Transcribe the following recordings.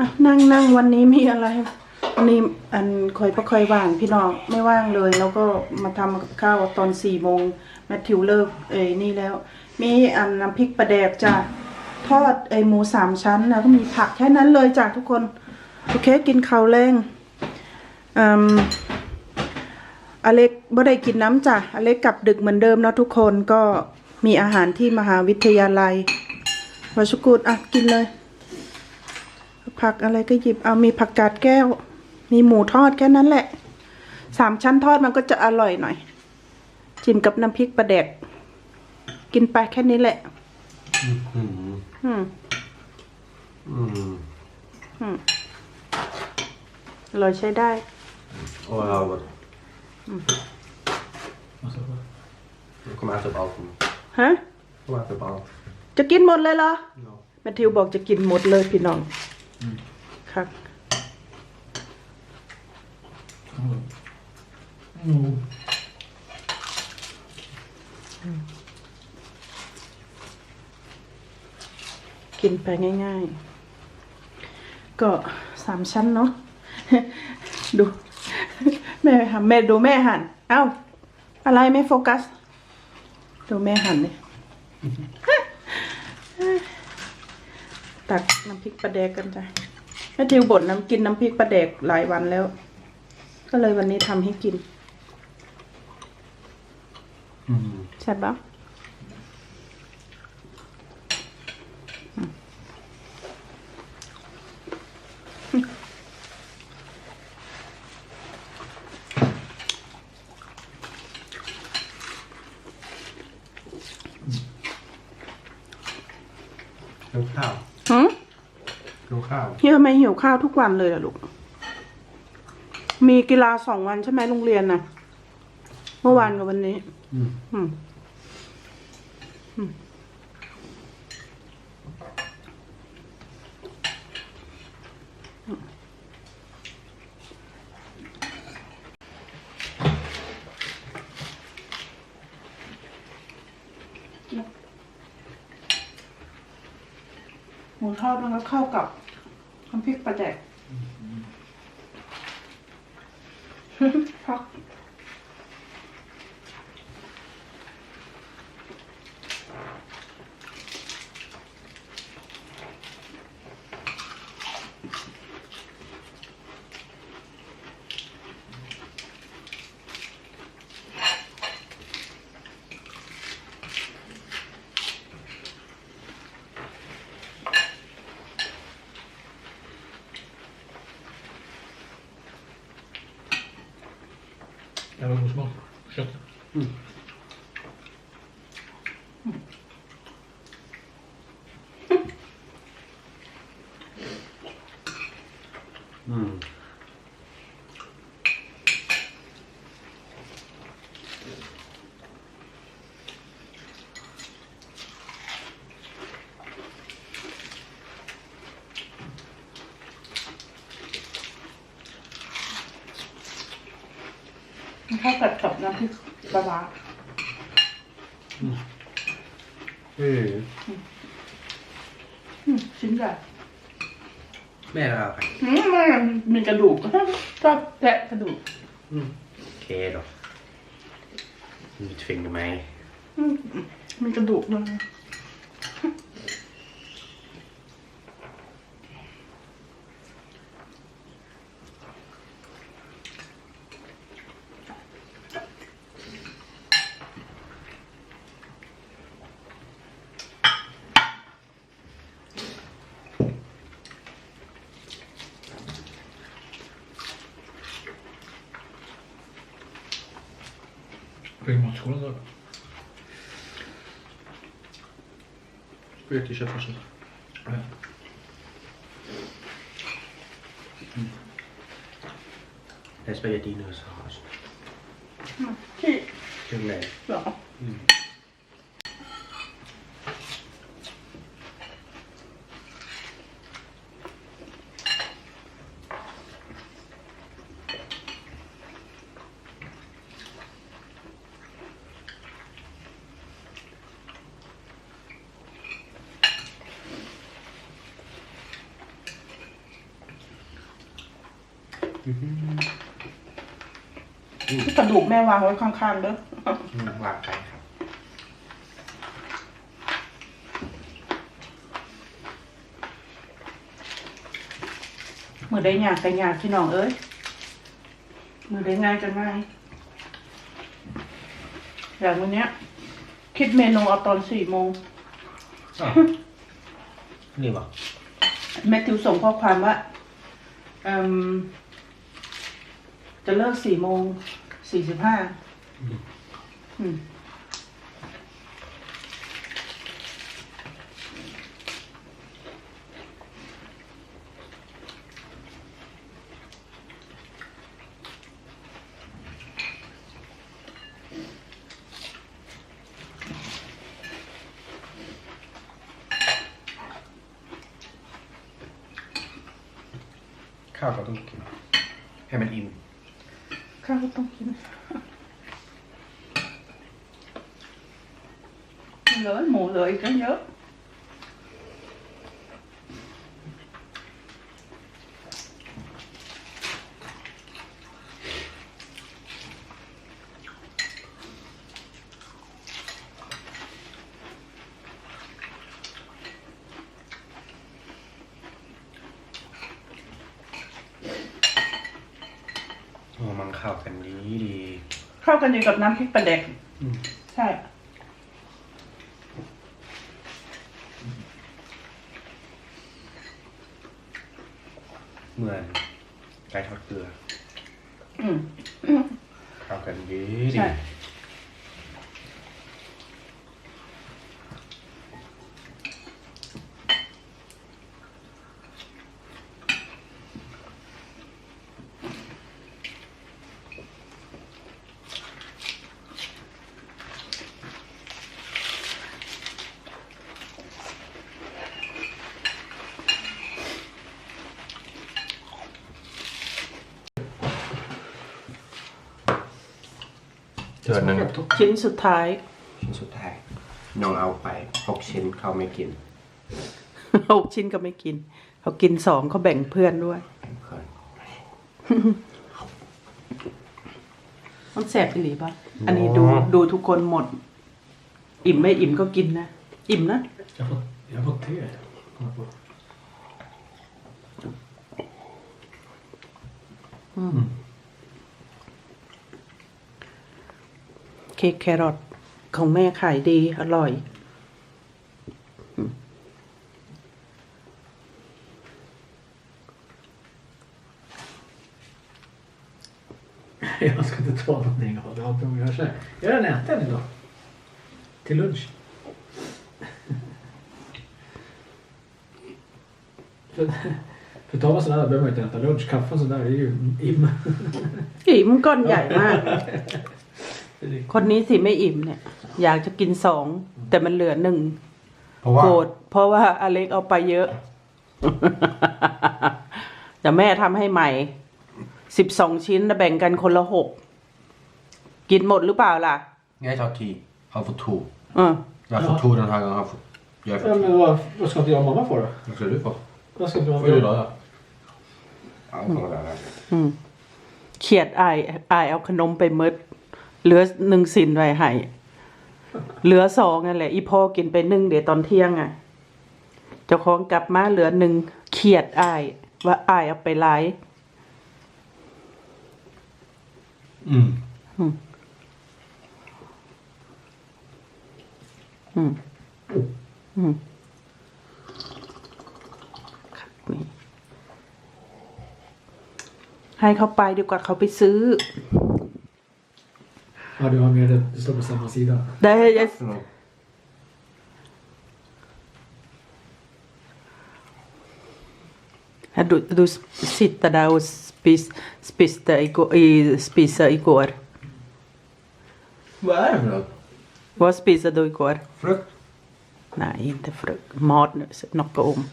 อะนั่งนั่งวันนี้มีอะไรวันนี้อันคอยประคอยว่างพี่น้องไม่ว่างเลย แล้วก็มาทำกับข้าวตอนสี่โมงแมทธิวเลิกเอ้นี่แล้ว มีอันน้ำพริกปลาแดกจ้ะทอดไอหมูสามชั้นแล้วก็มีผักแค่นั้นเลยจ้ะทุกคน โอเคกินข้าวแรงอืมอเล็กบ่ได้กินน้ำจ้ะอเล็กกลับดึกเหมือนเดิมเนาะทุกคนก็มีอาหารที่มหาวิทยาลัยวชกุดอะกินเลย ผักอะไรก็หยิบเอามีผักกาดแก้ว มีหมูทอดแค่นั้นแหละสามชั้นทอดมันก็จะอร่อยหน่อย จิ้มกับน้ำพริกปลาแดก กินไปแค่นี้แหละ Mm. อืม Mm. อืมอร่อยใช้ได้ Åh, ja, vad. Vad sa du? Jag kommer äta upp allt. Jag ฮะ kommer äta upp allt. จะกินหมดเลยเหรอ Ja. แมทธิวบอกจะกินหมดเลยพี่น้อง ครับ Mm. กินไปง่ายๆ ก็สามชั้นเนาะ ดู แม่หันแม่ดูแม่หัน เอ้า อะไรไม่โฟกัส ดูแม่หันเลย ตักน้ำพริกปลาแดกกันจ้ะแม่ทิวบ่นน้ำกินน้ำพริกปลาแดกหลายวันแล้ว ก็เลยวันนี้ทำให้กิน Mm. ใช่ปะ Glöm ข้าว หืม Glöm ข้าวเฮียทำไมหิวข้าวทุกวันเลยล่ะลูก มีกีฬาสองวันใช่ไหมโรงเรียนน่ะ เมื่อวานกับวันนี้ Mm. อืมอืม หมูทอดมันก็เข้ากับน้ำพริกปลาแดกพัก Det var god smak. Kött. Mm. ข้ากับกับน้ำพริกปลาร้า Mm. อืมชิ้นใหญ่แม่เราไปอืมมันมีกระดูก ชอบแทะกระดูก Mm. Okej då. Du tvingar mig. อืมมีกระดูกด้วย Ring matskolan då. Sprit i köttfärsen. Ja. Det är spagetti nu så har jag ที่ Till mig. เหรอกระดูกแม่วางไว้ข้างๆเด้ออืมวางไก่ครับ มือได้ยากกันยากพี่น้องเอ้ยมือได้ง่ายกันง่ายอย่างวันเนี้ย คิดเมนูเอาตอนสี่โมงนี่บ่แมทธิวส่งข้อความว่าเอิ่ม จะเลิกสี่โมงสี่สิบห้าอืมข้าวก็ต้องกินให้มันอิ่ม ข้าวก็ต้องกินเหลือหมูเหลืออีกตั้งเยอะ โอ้มันเข้ากันดีดีเข้ากันดีกับน้ำพริกปลาแดกอืมใช่ เหมือนไก่ทอดเกลืออืม เข้ากันดีใช่ ดีเดือนหนึ่งชิ้นสุดท้าย ชิ้นสุดท้ายน้องเอาไปหกชิ้นเขาไม่กินหกชิ้นก็ไม่กิน เขากินสองเขาแบ่งเพื่อนด้วยเพื่อนมันแสบอีหลีปะอันนี้ดูดูทุกคนหมด อิ่มไม่อิ่มก็กินนะ อิ่มนะ Jag har fått, jag har fått te. Kom jag เค้กแครอทของแม่ขายดี อร่อย Jag ska inte ta någonting av det. Allt de gör så här. Jag har redan ätit den idag. Till lunch. För, för tar man sådär behöver man inte äta lunch. Kaffe och sådär är ju im. อิ่มก้อนใหญ่มาก คนนี้สิไม่อิ่มเนี่ย อยากจะกินสอง แต่มันเหลือหนึ่งเพราะว่าโกรธเพราะว่าอเล็กเอาไปเยอะ แต่แม่ทำให้ใหม่สิบสองชิ้นแล้วแบ่งกันคนละหกกินหมดหรือเปล่าล่ะ Jag tar tio. Han får två. เออ Jag får två den här gången. Han får... Jag får Ja, men vad, vad ska inte jag och mamma få då? Vad ska du få? Vad ska inte Vad mamma är det få? då? Ja, jag kommer där. อืมเขียดอายอายเอาขนมไปหมด เหลือหนึ่งสินไว้ให้เหลือสองนั่นแหละ อีพ่อกินไปหนึ่งเดี๋ยวตอนเที่ยงอะ เจ้าของกลับมาเหลือหนึ่งเขียดอาย ว่าอายเอาไปไล่ Mm. อืม อืมครับนี่ให้เขาไปดีกว่าเขาไปซื้อ Ja, du har med det. Du står på samma sida. Nej, jag... Du, du sitter där och spis, spiste igår, i, spisa igår. Vad är det för något? Vad spisade du igår? Frukt. Nej, inte frukt. Mat nu, något om.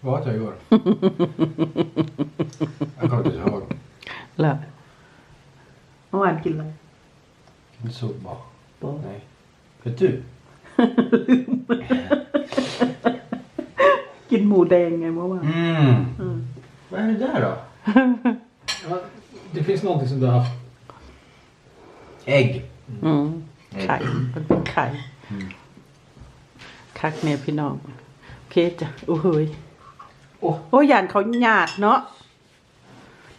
Vad åt jag igår? jag kommer inte ihåg. เหรอเมื่อวานกินอะไร Inte så bra. บอก Nej. Vet du? กินหมูแดงไงเมื่อวาน Mm. อืม Vad är det där då? Ja, det finns någonting som du har haft. Ägg. อืมไข่มันเป็นไข่คักเนี่ยพี่น้อง โอเคจ้ะโอ้โหยโอ้โอ้ยานเขาหยาดเนาะ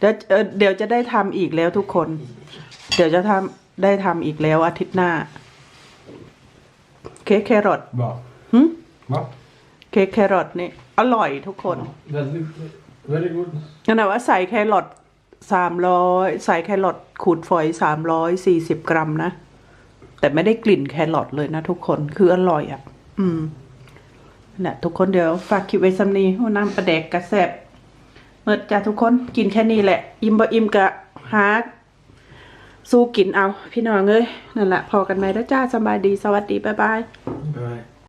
เดี๋ยวเอ่อเดี๋ยวจะได้ทำอีกแล้วทุกคน เดี๋ยวจะทำได้ทำอีกแล้วอาทิตย์หน้า เค้กแครอท Va? หึ Va? เค้กแครอทนี่อร่อยทุกคน Väldigt, väldigt god. นั่นแหละว่าใส่แครอทสามร้อยใส่แครอทขูดฝอยสามร้อยสี่สิบกรัมนะ แต่ไม่ได้กลิ่นแครอทเลยนะทุกคนคืออร่อยอะ อืมนั่นแหละทุกคนเดี๋ยวฝากคลิปไว้ซ้ำนี้หัวน้ำประแดกกระแซบเมื่อจ้าทุกคนกินแค่นี้แหละ อิ่มบ่อิ่มกะหาสู้กินเอา พี่น้องเอ้ยนั่นแหละพอกันไหมแล้วจ้าสบายดีสวัสดี บ๊ายบาย Bye.